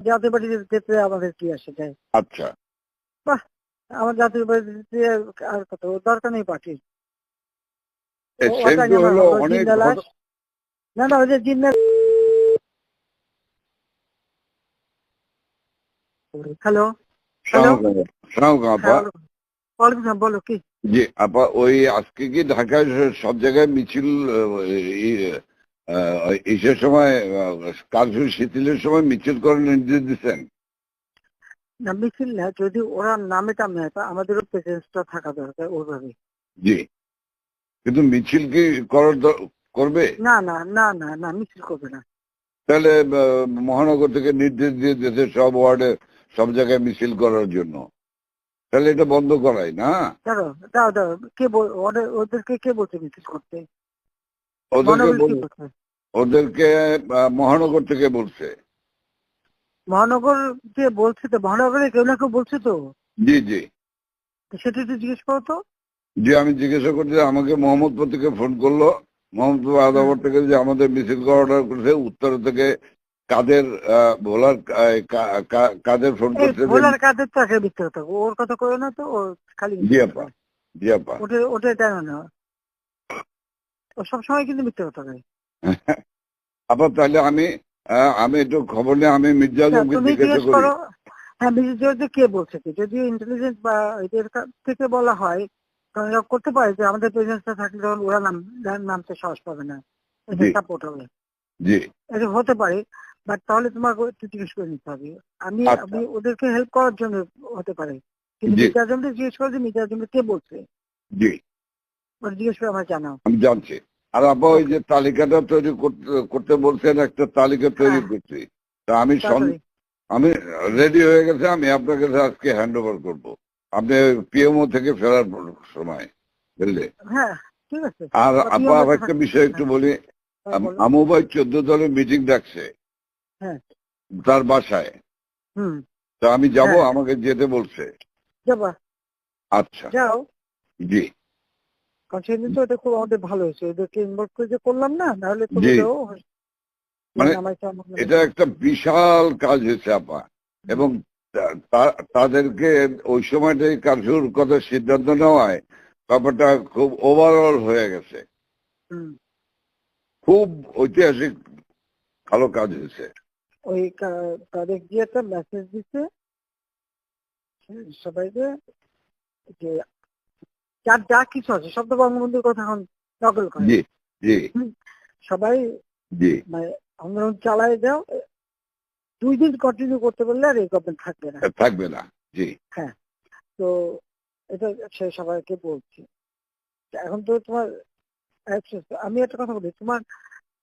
জাতীয় পার্টির ক্ষেত্রে আমাদের কি আসে যায়? আচ্ছা। আমার জাতীয় পার্টিতে আর কত দরকার নেই পার্টির। না না ওই যে জিন্দাল হ্যালো? হ্যাঁ, বলো কি? জি আপা ওই আজকে কি ঢাকায় সব জায়গায় মিছিল ইসের সময় কারফিউ শিথিলের সময় মিছিল করার নির্দেশ দিচ্ছেন? না মিছিল না যদি ওরা নামে টামে হয় আমাদেরও প্রেজেন্সটা থাকা দরকার ওইভাবে জি। কিন্তু মিছিল কি করার করবে? না না না না না মিছিল করবে না। তাহলে মহানগর থেকে নির্দেশ দিয়ে দিয়েছে সব ওয়ার্ডে সব জায়গায় মিছিল করার জন্য। তাহলে এটা বন্ধ করাই না? দাঁড়ো দাও দাও কে ওদেরকে কে বলছে মিছিল করতে? ওদেরকে ওদেরকে মহানগর থেকে বলছে। মহানগর যে বলছে তো মহানগরে কেউ না কেউ বলছে তো? জি জি। সেটা একটু জিজ্ঞেস করো তো। যে আমি জিজ্ঞাসা করছি আমাকে মোহাম্মদপুর থেকে ফোন করল। মোহাম্মদপুর আদাবর থেকে যে আমাদের মিছিল অর্ডার করেছে উত্তর থেকে কাদের ভোলার কাদের ফোন করছে ভোলার কাদের তো মিথ্যে কথা ওর কথা কই না তো ও খালি জি আপা জি আপা ওটা ওটা টাইম না। ও সবসময় কিন্তু মিথ্যে কথা আপা তাহলে আমি আমি একটু খবর নিয়ে আমি মির্জা তা জিজ্ঞাসা করি। হ্যাঁ যে কে বলছে কি? যদি ইন্টেলিজেন্স বা এদের থেকে বলা হয় তখন করতে পারে যে আমাদের প্রেজেন্সটা থাকলে তখন ওরা নাম নাম- নামতে সাহস পাবে না। এটা সাপোর্ট হবে। জি। এটা হতে পারে বাট তাহলে তোমাকে একটু জিজ্ঞেস করে নিতে হবে। আমি আচ্ছা। আমি ওদেরকে হেল্প করার জন্য হতে পারে। কিন্তু। মির্জা আজমকে জিজ্ঞেস করে যে মির্জা আজমকে কে বলছে? জি। জিজ্ঞেস করে আমার জানাও। আমি জানছি। আর আপা ওই যে তালিকাটা তৈরি করতে করতে বলছেন একটা তালিকা তৈরি হ্যাঁ। করছি। তা আমি আমি রেডি হয়ে গেছে আমি আপনাকে আজকে হ্যান্ড ওভার করব। আপনি পিএমও থেকে ফেরার সময় বুঝলে? হ্যাঁ ঠিক আছে। আর আপা আর একটা বিষয় একটু বলি। হ্যাঁ, আমু ভাই চোদ্দ দলের মিটিং ডাকছে। তার বাসায়। হুম। তা আমি যাব। আমাকে যেতে বলছে। আচ্ছা। জি। কারণ সেদিন তো এটা খুব আমাদের ভালো হয়েছে। ওদেরকে ইনভলভ করে যে করলাম না নাহলে মানে আমার এটা একটা বিশাল কাজ হয়েছে আপা এবং তাদেরকে ওই সময়টাই কারফিউর কথা সিদ্ধান্ত নেওয়ায় ব্যাপারটা খুব ওভারঅল হয়ে গেছে। খুব ঐতিহাসিক ভালো কাজ হয়েছে। ওই তাদের গিয়ে একটা মেসেজ দিচ্ছে সবাইকে যে যার যা কিছু আছে সব তো বঙ্গবন্ধুর কথা এখন নকল করে। সবাই মানে আন্দোলন চালায় যাও দুই দিন কন্টিনিউ করতে পারলে আর এই গভর্নমেন্ট থাকবে না। থাকবে না জি। তো এটা সে সবাইকে বলছি। এখন তো তোমার আমি একটা কথা বলি তোমার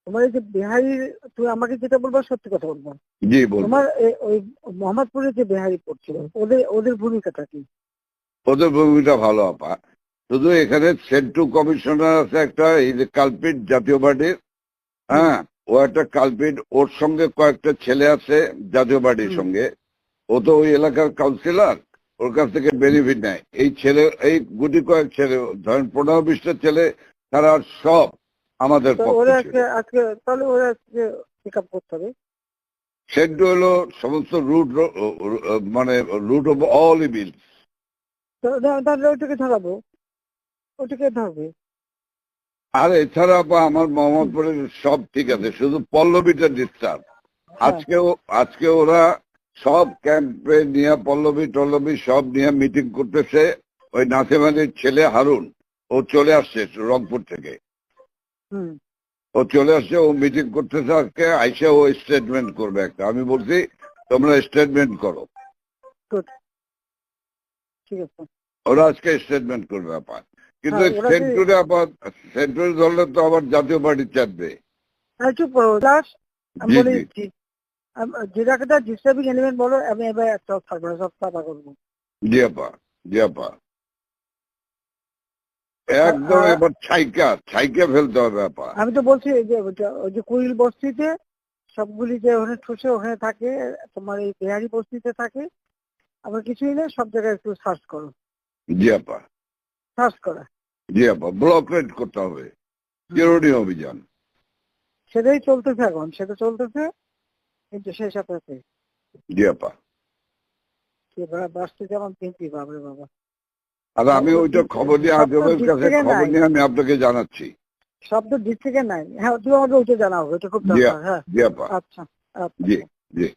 তোমার এই যে বিহারি তুমি আমাকে যেটা বলব সত্যি কথা বলব। জি বলব। তোমার ওই মোহাম্মদপুরে যে বিহারি পড়ছিল ওদের ওদের ভূমিকাটা কি? ওদের ভূমিকা ভালো আপা। শুধু এখানে সেন্টু কমিশনার আছে একটা এই যে কালপিট জাতীয় পার্টির হ্যাঁ? ও একটা কালপিট ওর সঙ্গে কয়েকটা ছেলে আছে জাতীয় পার্টির সঙ্গে। ও তো ওই এলাকার কাউন্সিলর ওর কাছ থেকে বেনিফিট নেয়। এই ছেলে এই গুটি কয়েক ছেলে ধরেন পনেরো বিশটা ছেলে তারা সব আমাদের সেন্টু হলো সমস্ত রুট মানে রুট অফ অল ইভিল তো তাহলে ওইটাকে ধরাবো ওইটাকে ধরবে। আর এছাড়া বা আমার মোহাম্মদপুরের সব ঠিক আছে শুধু পল্লবীটা ডিস্টার্ব আজকেও আজকে ওরা সব ক্যাম্পে নিয়ে পল্লবী টল্লবী সব নিয়ে মিটিং করতেছে। ওই নাসিমানির ছেলে হারুন ও চলে আসছে রংপুর থেকে। হুম। ও চলে আসছে ও মিটিং করতেছে আজকে আইসে ও স্টেটমেন্ট করবে একটা। আমি বলছি তোমরা স্টেটমেন্ট করো। ঠিক আছে। ওরা আজকে স্টেটমেন্ট করবে আপাত কিন্তু হ্যাঁ, ওরা যে- সেন্টুরে ধরলে তো আবার জাতীয় পার্টি চাপবে। চুপ করো। দাস আমি বলে দিচ্ছি যেটাকে তার ডিস্টার্বিং এলিমেন্ট বলো আমি এবার একটা থাকব না সব সাফা করব। জি আপা। জি আপা। একদম এবার ছাইকা ছাইকা ফেলতে হবে আপা। আমি তো বলছি এই যে ওই যে কুইল বস্তিতে সবগুলি যে ওখানে ঠুসে ওখানে থাকে তোমার এই বিহারি বস্তিতে থাকে আবার কিছুই না সব জায়গায় একটু সার্চ করো। জি আপা। করা। জি আপা ব্লক করতে হবে। অভিযান। সেটাই চলতেছে এখন। সেটা চলতেছে কিন্তু শেষ সাথে জি আপা যেমন বাবরে বাবা। আর আমি ওইটা খবর নিয়ে আজমের কাছে খবর নিয়ে আমি আপনাকে জানাচ্ছি। শব্দ ডিস্ট্রিক্টে নাই। হ্যাঁ তুমি আমাকে ওইটা জানাও এটা খুব দরকার হ্যাঁ। জি আপা আচ্ছা আচ্ছা। জি জি।